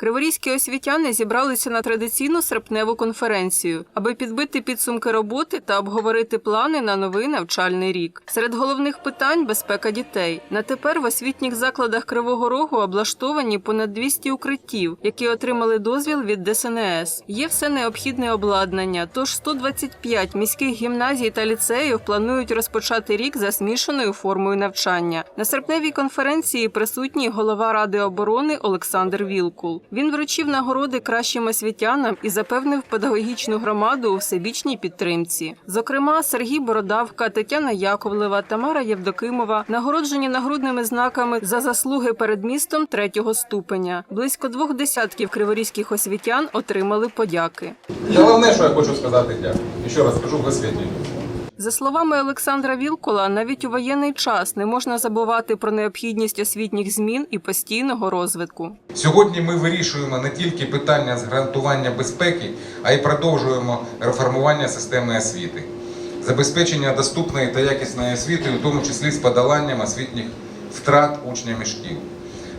Криворізькі освітяни зібралися на традиційну серпневу конференцію, аби підбити підсумки роботи та обговорити плани на новий навчальний рік. Серед головних питань безпека дітей. На тепер в освітніх закладах Кривого Рогу облаштовані понад 200 укриттів, які отримали дозвіл від ДСНС. Є все необхідне обладнання. Тож 125 міських гімназій та ліцеїв планують розпочати рік за змішаною формою навчання. На серпневій конференції присутній голова ради оборони Олександр Вілкул. Він вручив нагороди кращим освітянам і запевнив педагогічну громаду у всебічній підтримці. Зокрема, Сергій Бородавка, Тетяна Яковлева, Тамара Євдокимова нагороджені нагрудними знаками за заслуги перед містом третього ступеня. Близько двох десятків криворізьких освітян отримали подяки. Головне, що я хочу сказати, дякую. І ще раз скажу висвітлюю. За словами Олександра Вілкула, навіть у воєнний час не можна забувати про необхідність освітніх змін і постійного розвитку. Сьогодні ми вирішуємо не тільки питання з гарантування безпеки, а й продовжуємо реформування системи освіти, забезпечення доступної та якісної освіти, у тому числі з подоланням освітніх втрат учнями шкіл.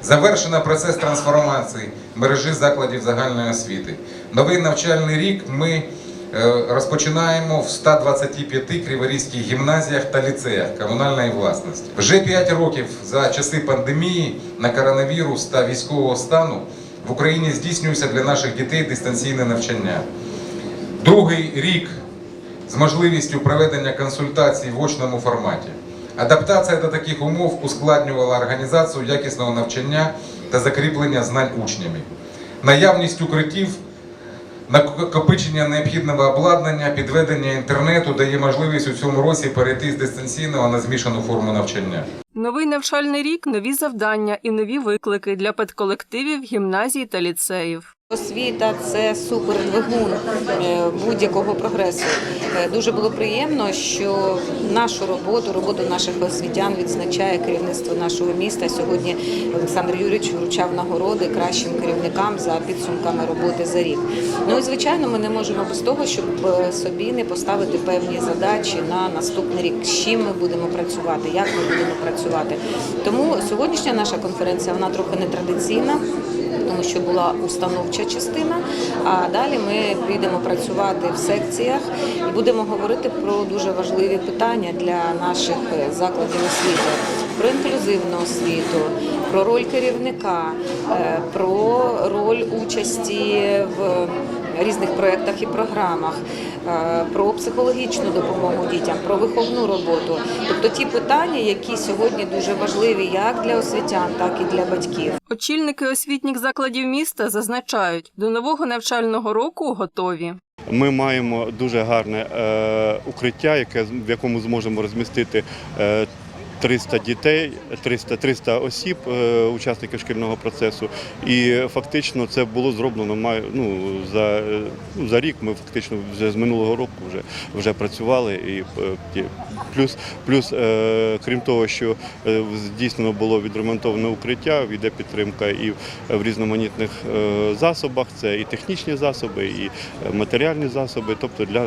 Завершено процес трансформації мережі закладів загальної освіти. Новий навчальний рік ми розпочинаємо в 125 криворізьких гімназіях та ліцеях комунальної власності. Вже 5 років за часи пандемії на коронавірус та військового стану в Україні здійснюється для наших дітей дистанційне навчання. Другий рік з можливістю проведення консультацій в очному форматі. Адаптація до таких умов ускладнювала організацію якісного навчання та закріплення знань учнями. Наявність укриттів, накопичення необхідного обладнання, підведення інтернету дає можливість у цьому році перейти з дистанційного на змішану форму навчання. Новий навчальний рік, нові завдання і нові виклики для педколективів, гімназій та ліцеїв. Освіта це супердвигун е, будь-якого прогресу. Е, Дуже було приємно, що нашу роботу, роботу наших освітян відзначає керівництво нашого міста. Сьогодні Олександр Юрійович вручав нагороди кращим керівникам за підсумками роботи за рік. Ну і звичайно, ми не можемо без того, щоб е, собі не поставити певні задачі на наступний рік. З чим ми будемо працювати, як ми будемо працювати. Тому сьогоднішня наша конференція вона трохи нетрадиційна тому що була установча частина. А далі ми підемо працювати в секціях і будемо говорити про дуже важливі питання для наших е, закладів освіти, про інклюзивну освіту, про роль керівника, е, про роль участі в різних проєктах і програмах, е, про психологічну допомогу дітям, про виховну роботу. Тобто ті питання, які сьогодні дуже важливі як для освітян, так і для батьків. Очільники освітніх закладів міста зазначають, до нового навчального року готові. Ми маємо дуже гарне е, укриття, яке в якому зможемо розмістити. Е, 300 дітей, 300, 300 осіб, е, учасників шкільного процесу, і фактично це було зроблено ну, за, е, за рік. Ми фактично вже з минулого року вже, вже працювали. І е, плюс, плюс крім того, що здійснено було відремонтоване укриття, йде підтримка і в різноманітних засобах. Це і технічні засоби, і матеріальні засоби, тобто для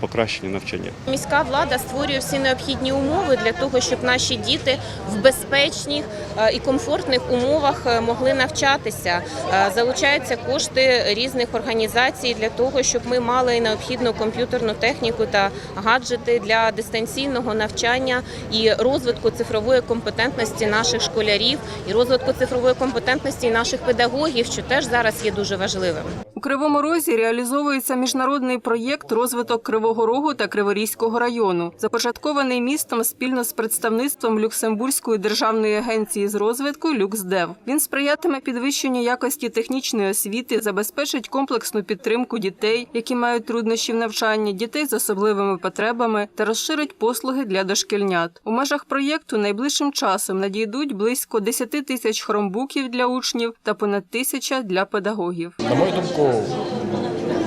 покращення навчання. Міська влада створює всі необхідні умови для того, щоб наші діти в безпечних е, і комфортних умовах е, могли навчатися. Е, Залучаються кошти різних організацій для того, щоб ми мали необхідну комп'ютерну техніку та гаджети для дистанційного навчання і розвитку цифрової компетентності наших школярів, і розвитку цифрової компетентності наших педагогів, що теж зараз є дуже важливим. Кривому Розі реалізовується міжнародний проєкт розвиток Кривого Рогу та Криворізького району, започаткований містом спільно з представництвом Люксембурзької державної агенції з розвитку «Люксдев». Він сприятиме підвищенню якості технічної освіти, забезпечить комплексну підтримку дітей, які мають труднощі в навчанні, дітей з особливими потребами та розширить послуги для дошкільнят. У межах проєкту найближчим часом надійдуть близько 10 тисяч хромбуків для учнів та понад тисяча для педагогів. На мою думку,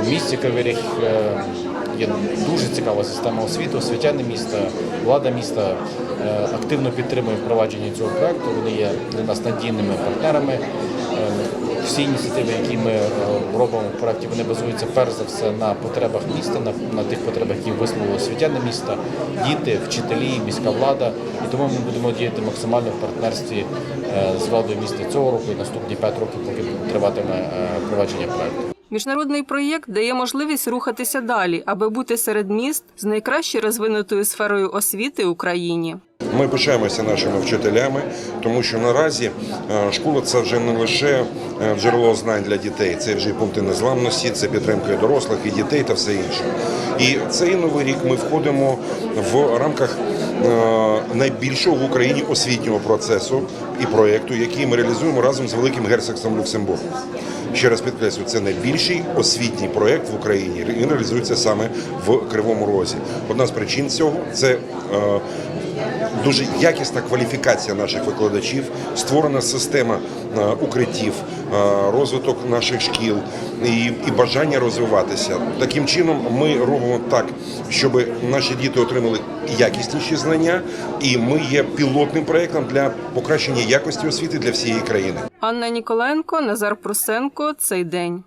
в місті Кривий е, є дуже цікава система освіти. Освітяни міста, влада міста е, активно підтримує впровадження цього проекту. Вони є для нас надійними партнерами. Е, всі ініціативи, які ми робимо в проєкті, вони базуються перш за все на потребах міста, на, на тих потребах, які висловили освітяни міста, діти, вчителі, міська влада. І тому ми будемо діяти максимально в партнерстві з владою міста цього року і наступні 5 років, поки триватиме е, провадження проєкту. Міжнародний проєкт дає можливість рухатися далі, аби бути серед міст з найкраще розвинутою сферою освіти в Україні. Ми пишаємося нашими вчителями, тому що наразі е, школа це вже не лише е, джерело знань для дітей, це вже і пункти незламності, це підтримка і дорослих, і дітей та все інше. І цей новий рік ми входимо в рамках е, найбільшого в Україні освітнього процесу і проєкту, який ми реалізуємо разом з Великим герцогством Люксембургу. Ще раз підкреслю, це найбільший освітній проєкт в Україні. Він реалізується саме в Кривому Розі. Одна з причин цього це дуже якісна кваліфікація наших викладачів, створена система е, укриттів, е, розвиток наших шкіл і, і бажання розвиватися. Таким чином, ми робимо так, щоб наші діти отримали якісніші знання, і ми є пілотним проєктом для покращення якості освіти для всієї країни. Анна Ніколенко, Назар Прусенко. Цей день.